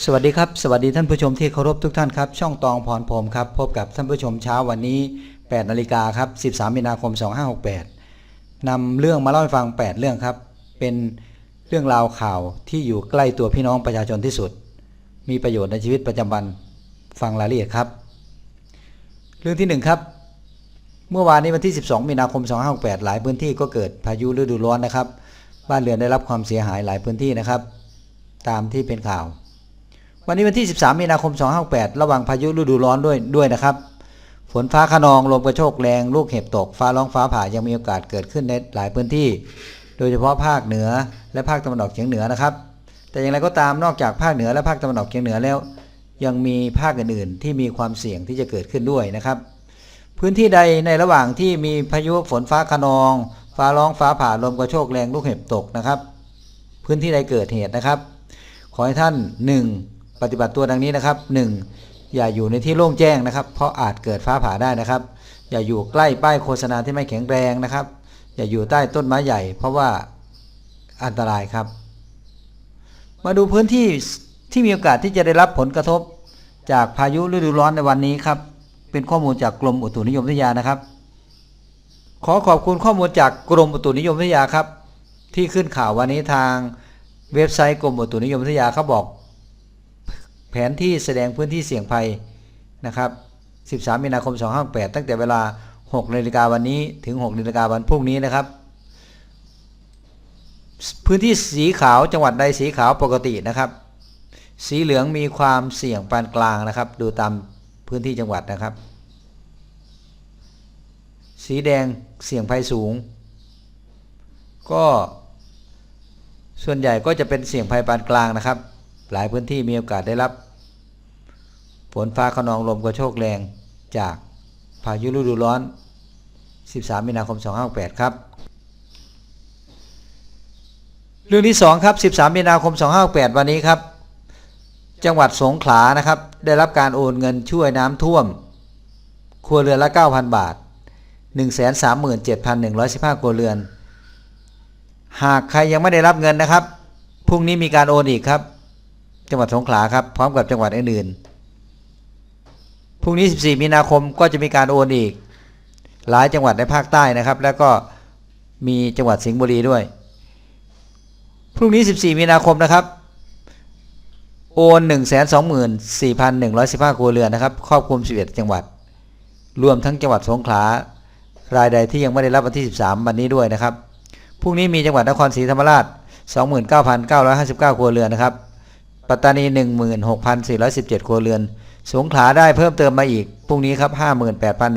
สวัสดีครับ สวัสดีท่านผู้ชมที่เคารพทุกท่านครับ ช่องตองพรพรมครับ พบกับท่านผู้ชมเช้าวันนี้8นาฬิกาครับ 13 มีนาคม 2568นำเรื่องมาเล่าให้ฟัง 8 เรื่องครับ เป็นเรื่องราวข่าวที่อยู่ใกล้ตัวพี่น้องประชาชนที่สุด มีประโยชน์ในชีวิตประจำวันฟังรายละเอียดครับ เรื่องที่ 1 ครับ เมื่อวานนี้วันที่ 12 มีนาคม 2568 หลายพื้นที่ก็เกิดพายุฤดูร้อนนะครับ บ้านเรือนได้รับความเสียหายหลายพื้นที่นะครับ ตามที่เป็นข่าว วันนี้วันที่ 13 มีนาคม 258 ระวังพายุฤดูร้อนด้วยด้วยนะครับ ฝนฟ้าขนองลมกระโชกแรงลูกเห็บตก ฟ้าร้องฟ้าผ่ายังมีโอกาสเกิดขึ้นในหลายพื้นที่ โดยเฉพาะภาคเหนือและภาคตะวันออกเฉียงเหนือนะครับ แต่อย่างไรก็ตามนอกจากภาคเหนือและภาคตะวันออกเฉียงเหนือแล้ว ยังมีภาคอื่นๆ ที่มีความเสี่ยงที่จะเกิดขึ้นด้วยนะครับ พื้นที่ใดในระหว่างที่มีพายุฝนฟ้าขนอง ฟ้าร้องฟ้าผ่าลมกระโชกแรงลูกเห็บตกนะครับ พื้นที่ใดเกิดเหตุนะครับ ขอให้ท่าน 1. ปฏิบัติตัวดังนี้นะครับ 1. อย่าอยู่ในที่โล่งแจ้งนะครับ เพราะอาจเกิดฟ้าผ่าได้นะครับ อย่าอยู่ใกล้ป้ายโฆษณาที่ไม่แข็งแรงนะครับ อย่าอยู่ใต้ต้นไม้ใหญ่ เพราะว่าอันตรายครับ มาดูพื้นที่ที่มีโอกาสที่จะได้รับผลกระทบจากพายุฤดูร้อนในวันนี้ครับ เป็นข้อมูลจากกรมอุตุนิยมวิทยานะครับ ขอขอบคุณข้อมูลจากกรมอุตุนิยมวิทยาครับ ที่ขึ้นข่าววันนี้ทางเว็บไซต์กรมอุตุนิยมวิทยาเขาบอก แผนที่แสดงพื้นที่เสี่ยงภัยนะครับ 13 มีนาคม 258 ตั้งแต่เวลา 6 นาฬิกาวันนี้ถึง 6 นาฬิกาวันพรุ่งนี้นะครับ พื้นที่สีขาวจังหวัดใดสีขาวปกตินะครับ สีเหลืองมีความเสี่ยงปานกลางนะครับ ดูตามพื้นที่จังหวัดนะครับ สีแดงเสี่ยงภัยสูง ก็ส่วนใหญ่ก็จะเป็นเสี่ยงภัยปานกลางนะครับ หลายพื้นที่มีโอกาสได้รับฝนฟ้าขนองลมกระโชกแรงจากพายุฤดูร้อน 13 มีนาคม 2568 ครับ เรื่องที่ 2 ครับ 13 มีนาคม 2568 วันนี้ครับ จังหวัดสงขลานะครับ ได้รับการโอนเงินช่วยน้ำท่วม ครัวเรือนละ 9,000 บาท 137,115 ครัวเรือน หากใครยังไม่ได้รับเงินนะครับ พรุ่งนี้มีการโอนอีกครับ จังหวัดสงขลาครับพร้อมกับจังหวัดอื่นๆพรุ่งนี้ 14 มีนาคมก็จะมีการโอนอีก หลายจังหวัดในภาคใต้นะครับ แล้วก็มีจังหวัดสิงห์บุรีด้วย พรุ่งนี้ 14 มีนาคมนะครับ โอน124,115ครัวเรือนนะครับครอบคลุม 11 จังหวัด รวมทั้งจังหวัดสงขลารายใดที่ยังไม่ได้รับวันที่ 13 วันนี้ด้วยนะครับพรุ่งนี้มีจังหวัดนครศรีธรรมราช 29,959 ครัวเรือนนะครับ ปัตตานี 16,417 ครัวเรือน สงขลาได้เพิ่มเติมมาอีก พรุ่งนี้ครับ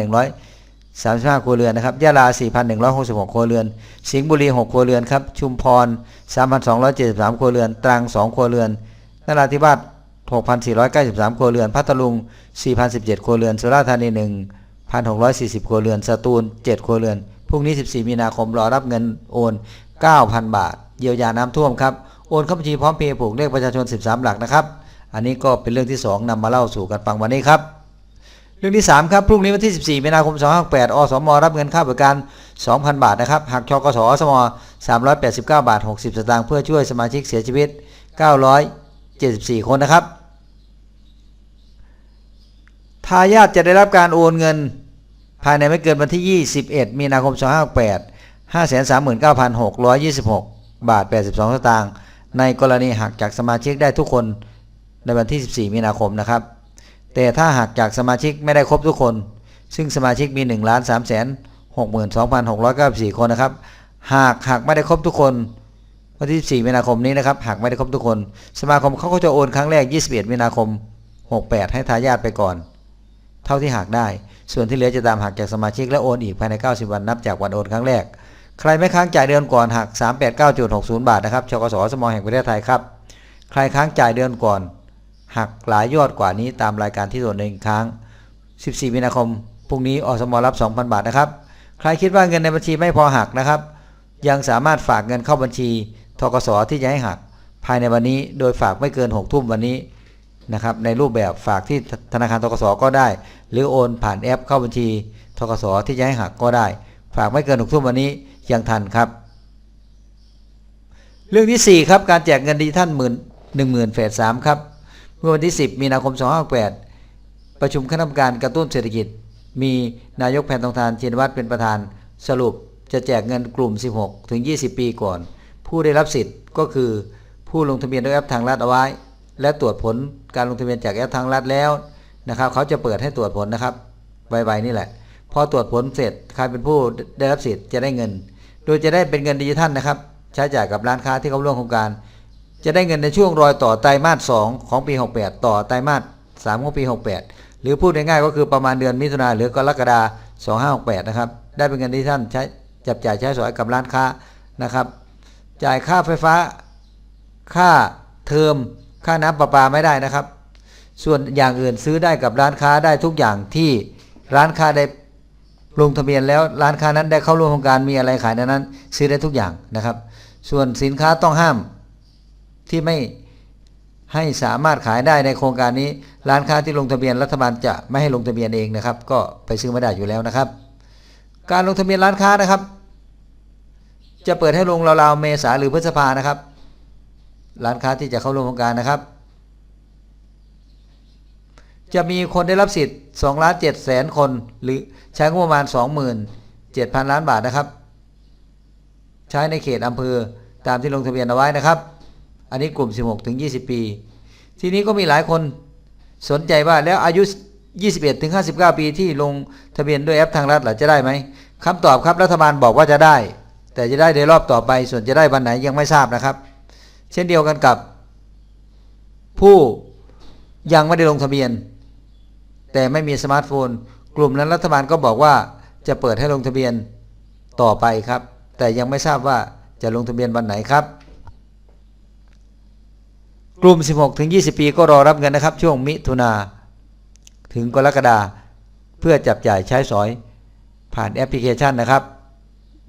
58,135 ครัวเรือนนะครับยะลา 4,166 ครัวเรือน สิงห์บุรี 6 ครัวเรือนครับ ชุมพร 3,273 ครัวเรือน ตรัง 2 ครัวเรือน นราธิวาส 6,493 ครัวเรือน พัทลุง 4,017 ครัวเรือน สุราษฎร์ธานี 1,640 ครัวเรือน สตูล 7 ครัวเรือน พรุ่งนี้ 14 มีนาคม รอรับเงินโอน 9,000 บาท เยียวยาน้ำท่วมครับ โอนเข้าบัญชีพร้อมเพย์ผูกเลขประชาชน 13 หลักนะครับ อันนี้ก็เป็นเรื่องที่ 2นำมาเล่าสู่กันฟังวันนี้ครับ เรื่องที่ 3 ครับ พรุ่งนี้วันที่ 14มีนาคม258อสม รับเงินค่าบริการ 2,000 บาทนะครับหักชกสอสม 389 บาท 60 สตางค์เพื่อช่วยสมาชิกเสียชีวิต 974 คนนะครับทายาทจะได้รับการโอนเงินภายในไม่เกินวันที่ 21 มีนาคม 2568 539,626 บาท 82 สตางค์ ในกรณีหักจากสมาชิกได้ทุกคนในวันที่ 14 มีนาคมนะครับ แต่ถ้าหักจากสมาชิกไม่ได้ครบทุกคน ซึ่งสมาชิกมี 1 3 6 2 6 9 4 คนนะครับ หากหักไม่ได้ครบทุกคนวันที่14มีนาคมนี้นะครับหากไม่ได้ครบทุกคน สมาคมเขาก็จะโอนครั้งแรก 21 มีนาคม 68 ให้ทายาทไปก่อน เท่าที่หักได้ ส่วนที่เหลือจะตามหักจากสมาชิกและโอนอีกภายใน 90 วันนับจากวันโอนครั้งแรก ใครไม่ค้างจ่ายเดือนก่อนหัก 389.60 บาทนะครับชกสสมอแห่งประเทศไทยครับ ใครค้างจ่ายเดือนก่อน หักหลายยอดกว่านี้ตามรายการที่โดนหนึ่งค้าง 14 มีนาคมพรุ่งนี้อสมรับ 2,000 บาทนะครับ ใครคิดว่าเงินในบัญชีไม่พอหักนะครับ ยังสามารถฝากเงินเข้าบัญชีทกสที่จะให้หัก ภายในวันนี้โดยฝากไม่เกิน 6 ทุ่มวันนี้นะครับในรูปแบบฝากที่ธนาคารทกสก็ได้ หรือโอนผ่านแอปเข้าบัญชีทกสที่จะให้หักก็ได้ ฝากไม่เกิน 6 ทุ่มวันนี้ ยังทันครับ เรื่องที่ 4 ครับ การแจกเงินดิจิทัลหมื่นหนึ่งหมื่นเฟสสามครับ เมื่อวันที่ 10 มีนาคม 2568 ประชุมคณะกรรมการกระตุ้นเศรษฐกิจ มีนายกแผนทองทานเชนวัตรเป็นประธานสรุปจะแจกเงินกลุ่ม 16 ถึง 20 ปีก่อน ผู้ได้รับสิทธิ์ก็คือผู้ลงทะเบียนด้วยแอปทางรัฐเอาไว้ และตรวจผลการลงทะเบียนจากแอปทางรัฐแล้วนะครับ เขาจะเปิดให้ตรวจผลนะครับไวๆนี่แหละ พอตรวจผลเสร็จใครเป็นผู้ได้รับสิทธิ์จะได้เงิน โดยจะได้เป็นเงินดิจิทัลนะครับ ใช้จ่ายกับร้านค้าที่เขาร่วมโครงการ จะได้เงินในช่วงรอยต่อไตรมาส 2 ของปี 68 ต่อไตรมาส 3 ของปี 68 หรือพูดง่ายๆก็คือประมาณเดือนมิถุนาหรือกรกฎาคม2568 นะครับ ได้เป็นเงินดิจิทัลใช้จับจ่ายใช้สอยกับร้านค้านะครับ จ่ายค่าไฟฟ้า ค่าเทอม ค่าน้ำประปาไม่ได้นะครับ ส่วนอย่างอื่นซื้อได้กับร้านค้าได้ทุกอย่างที่ร้านค้าได้ ลงทะเบียนแล้วร้านค้านั้นได้เข้าร่วมโครงการมีอะไรขายในนั้น ซื้อได้ทุกอย่างนะครับ ส่วนสินค้าต้องห้ามที่ไม่ให้สามารถขายได้ในโครงการนี้ ร้านค้าที่ลงทะเบียนรัฐบาลจะไม่ให้ลงทะเบียนเองนะครับ ก็ไปซื้อไม่ได้อยู่แล้วนะครับ การลงทะเบียนร้านค้านะครับ จะเปิดให้ลงราวๆเมษาหรือพฤษภานะครับ ร้านค้าที่จะเข้าร่วมโครงการนะครับ จะมีคนได้รับสิทธิ์2ล้าน7แสนคน หรือใช้งบประมาณ 27,000 ล้านบาทนะครับ ใช้ในเขตอำเภอตามที่ลงทะเบียนเอาไว้นะครับ อันนี้กลุ่ม 16 ถึง 20 ปี ทีนี้ก็มีหลายคนสนใจว่าแล้วอายุ 21 ถึง 59 ปีที่ลงทะเบียนด้วยแอปทางรัฐหรือจะได้ไหมคำตอบครับรัฐบาลบอกว่าจะได้ แต่จะได้ในรอบต่อไป ส่วนจะได้วันไหนยังไม่ทราบนะครับ เช่นเดียวกันกับ ผู้ยังไม่ได้ลงทะเบียน แต่ไม่มีสมาร์ทโฟน กลุ่มนั้นรัฐบาลก็บอกว่าจะเปิดให้ลงทะเบียนต่อไปครับ แต่ยังไม่ทราบว่าจะลงทะเบียนวันไหนครับ กลุ่ม 16ถึง20 ปีก็รอรับเงินนะครับ ช่วงมิถุนาถึงกรกฎาเพื่อจับจ่ายใช้สอยผ่านแอปพลิเคชันนะครับ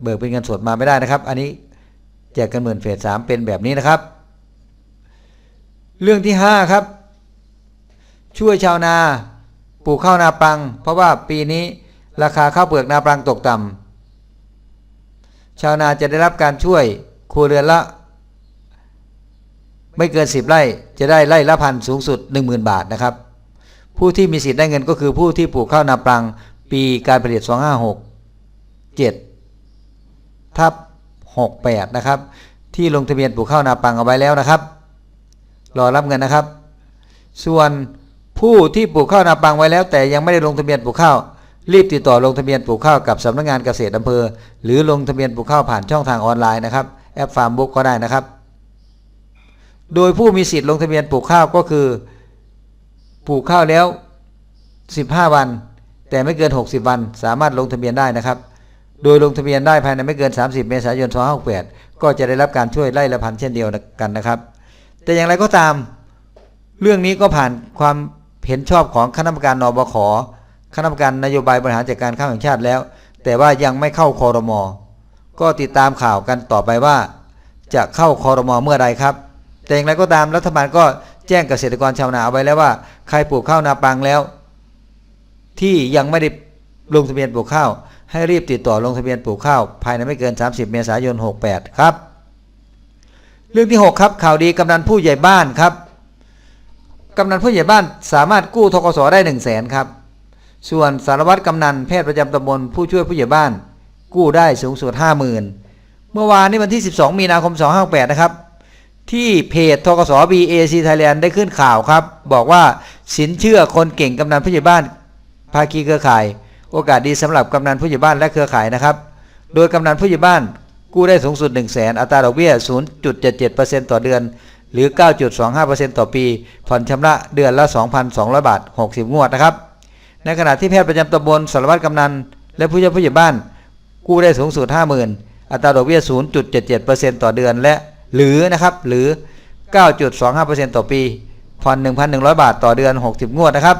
เบิกเป็นเงินสดมาไม่ได้นะครับ อันนี้แจกกันหมื่นเฟสสามเป็นแบบนี้นะครับ เรื่องที่ 5 ครับ ช่วยชาวนา ปลูกข้าวนาปรัง เพราะว่าปีนี้ราคาข้าวเปลือกนาปรังตกต่ำชาวนาจะได้รับการช่วยครัวเรือนละ ไม่เกิน10ไร่จะได้ไร่ละพันสูงสุด 10,000 บาทนะครับ ผู้ที่มีสิทธิ์ได้เงินก็คือผู้ที่ปลูกข้าวนาปรัง ปีการผลิต 2567ทับ68 นะครับ ที่ลงทะเบียนปลูกข้าวนาปรังเอาไว้แล้วนะครับ รอรับเงินนะครับ ส่วน ผู้ที่ปลูกข้าวนาปังไว้แล้ว แต่ยังไม่ได้ลงทะเบียนปลูกข้าว รีบติดต่อลงทะเบียนปลูกข้าวกับสำนักงานเกษตรอำเภอ หรือลงทะเบียนปลูกข้าวผ่านช่องทางออนไลน์นะครับแอปฟาร์มบุ๊กก็ได้นะครับ โดยผู้มีสิทธิ์ลงทะเบียนปลูกข้าวก็คือปลูกข้าวแล้ว 15 วัน แต่ไม่เกิน 60 วัน สามารถลงทะเบียนได้นะครับ โดยลงทะเบียนได้ภายในไม่เกิน 30 เมษายน2568ก็จะได้รับการช่วยไล่ละพันเช่นเดียวกันนะครับ แต่อย่างไรก็ตาม เรื่องนี้ก็ผ่านความ เห็นชอบของคณะกรรมการนบขคณะกรรมการนโยบายบริหารจัดการข้าวแห่งชาติแล้ว แต่ว่ายังไม่เข้าคอรมอก็ติดตามข่าวกันต่อไปว่า จะเข้าคอรมอเมื่อใดครับ แต่อย่างไรก็ตามรัฐบาลก็แจ้งเกษตรกรชาวนาเอาไว้แล้วว่าใครปลูกข้าวนาปังแล้ว ที่ยังไม่ได้ลงทะเบียนปลูกข้าว ให้รีบติดต่อลงทะเบียนปลูกข้าว ภายในไม่เกิน 30 เมษายน 68 ครับ เรื่องที่ 6 ครับข่าวดีกำนันผู้ใหญ่บ้านครับ กำนันผู้ใหญ่บ้านสามารถกู้ทกสได้1 0 0 0 0แสนครับ ส่วนสารวัตรกำนันแพทย์ประจำตำบลผู้ช่วยผู้ใหญ่บ้าน กู้ได้สูงสุด50,000เมื่อวานนี้วันที่ 12 มีนาคม 258นะครับ ที่เพจทกส BAC Thailand ได้ขึ้นข่าวครับ บอกว่าสินเชื่อคนเก่งกำนันผู้ใหญ่บ้าน ภาคีเครือข่าย โอกาสดีสำหรับกำนันผู้ใหญ่บ้านและเครือข่ายนะครับ โดยกำนันผู้ใหญ่บ้านกู้ได้สูงสุด 1 0 0 0 0แสนอัตราดอกเบี้ย 0.77%ต่อเดือน หรือ 9.25%ต่อปี ผ่อนชำระเดือนละ 2,200 บาท 60 งวดนะครับ ในขณะที่แพทย์ประจำตำบลสารวัตรกำนัน และผู้ช่วยผู้ใหญ่บ้าน กู้ได้สูงสุด 50,000 อัตราดอกเบี้ย 0.77%ต่อเดือนและ หรือนะครับ หรือ 9.25%ต่อปี ผ่อน 1,100 บาทต่อเดือน 60 งวดนะครับ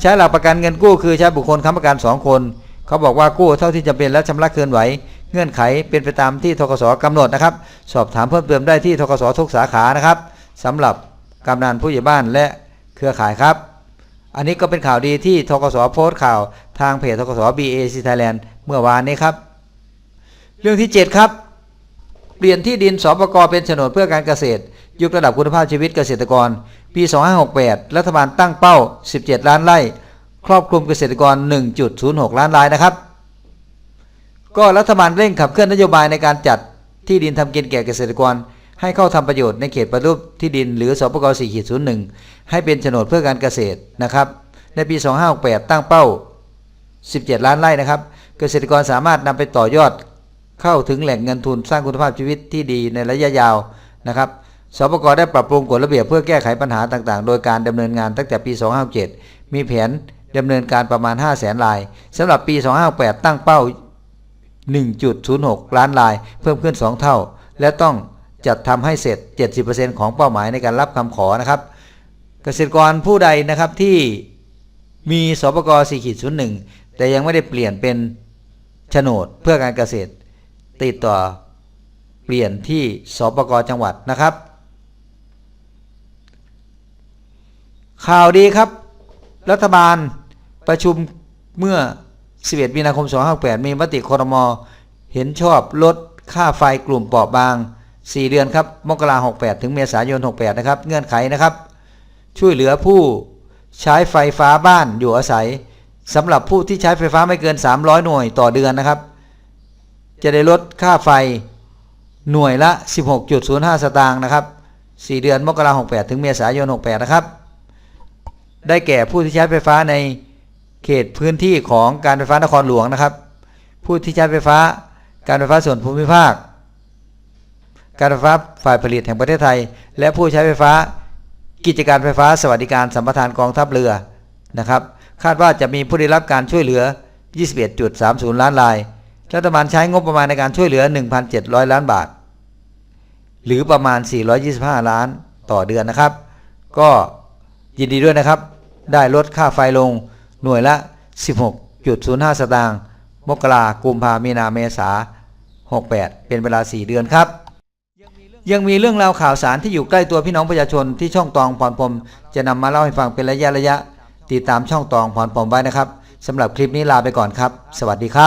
ใช้หลักประกันเงินกู้คือใช้บุคคลค้ำประกัน 2 คน เขาบอกว่ากู้เท่าที่จำเป็นและชำระเกินไหว เงื่อนไขเป็นไปตามที่ทกสกำหนดนะครับ สอบถามเพิ่มเติมได้ที่ทกสทุกสาขานะครับสำหรับกำนันผู้ใหญ่บ้านและเครือข่ายครับ อันนี้ก็เป็นข่าวดีที่ทกสโพสต์ข่าวทางเพจทกส BAC Thailand เมื่อวานนี้ครับ เรื่องที่ 7 ครับ เปลี่ยนที่ดินสปกเป็นโฉนดเพื่อการเกษตรยกระดับคุณภาพชีวิตเกษตรกร ปี 2568 รัฐบาลตั้งเป้า 17 ล้านไร่ ครอบคลุมเกษตรกร 1.06 ล้านรายนะครับ ก็รัฐบาลเร่งขับเคลื่อนนโยบายในการจัดที่ดินทำกินแก่เกษตรกร ให้เข้าทำประโยชน์ในเขตปฏิรูปที่ดินหรือสปก4.01 ให้เป็นโฉนดเพื่อการเกษตรนะครับ ในปี 2568 ตั้งเป้า 17 ล้านไร่นะครับ เกษตรกรสามารถนำไปต่อยอดเข้าถึงแหล่งเงินทุนสร้างคุณภาพชีวิตที่ดีในระยะยาวนะครับสปกได้ปรับปรุงกฎระเบียบเพื่อแก้ไขปัญหาต่างๆ โดยการดำเนินงานตั้งแต่ปี 2567มีแผนดำเนินการประมาณ 5 0 0แสนรายสำหรับปี 2568ตั้งเป้า 1.06 ล้านลายเพิ่มขึ้น 2 เท่า และต้องจัดทำให้เสร็จ 70%ของเป้าหมายในการรับคำขอนะครับ เกษตรกรผู้ใดนะครับที่มีสปก4.01 แต่ยังไม่ได้เปลี่ยนเป็นโฉนดเพื่อการเกษตร ติดต่อเปลี่ยนที่สปกจังหวัดนะครับ ข่าวดีครับ รัฐบาลประชุมเมื่อ 11 มีนาคม 258 มีมติคอรมอเห็นชอบลดค่าไฟกลุ่มเปราะบาง 4 เดือนครับ มกราคม68 ถึงเมษายน 68 นะครับ เงื่อนไขนะครับ ช่วยเหลือผู้ใช้ไฟฟ้าบ้านอยู่อาศัยสำหรับผู้ที่ใช้ไฟฟ้าไม่เกิน 300 หน่วยต่อเดือนนะครับ จะได้ลดค่าไฟหน่วยละ 16.05 สตางค์นะครับ 4 เดือนมกราคม68 ถึงเมษายน 68 นะครับ ได้แก่ผู้ที่ใช้ไฟฟ้าใน เขตพื้นที่ของการไฟฟ้านครหลวงนะครับ ผู้ที่ใช้ไฟฟ้าการไฟฟ้าส่วนภูมิภาค การไฟฟ้าฝ่ายผลิตแห่งประเทศไทย และผู้ใช้ไฟฟ้ากิจการไฟฟ้าสวัสดิการสัมปทานกองทัพเรือนะครับ คาดว่าจะมีผู้ได้รับการช่วยเหลือ 21.30 ล้านรายรัฐบาลใช้งบประมาณในการช่วยเหลือ 1,700 ล้านบาท หรือประมาณ 425 ล้านต่อเดือนนะครับ ก็ยินดีด้วยนะครับ ได้ลดค่าไฟลง หน่วยละ 16.05 สตางค์มกรากุมภามีนาเมษา68 เป็นเวลา 4 เดือนครับ ยังมีเรื่องราวข่าวสารที่อยู่ใกล้ตัวพี่น้องประชาชนที่ช่องตองพรพรมจะนำมาเล่าให้ฟังเป็นระยะระยะ ติดตามช่องตองพรพรมไว้นะครับสำหรับคลิปนี้ลาไปก่อนครับ สวัสดีครับ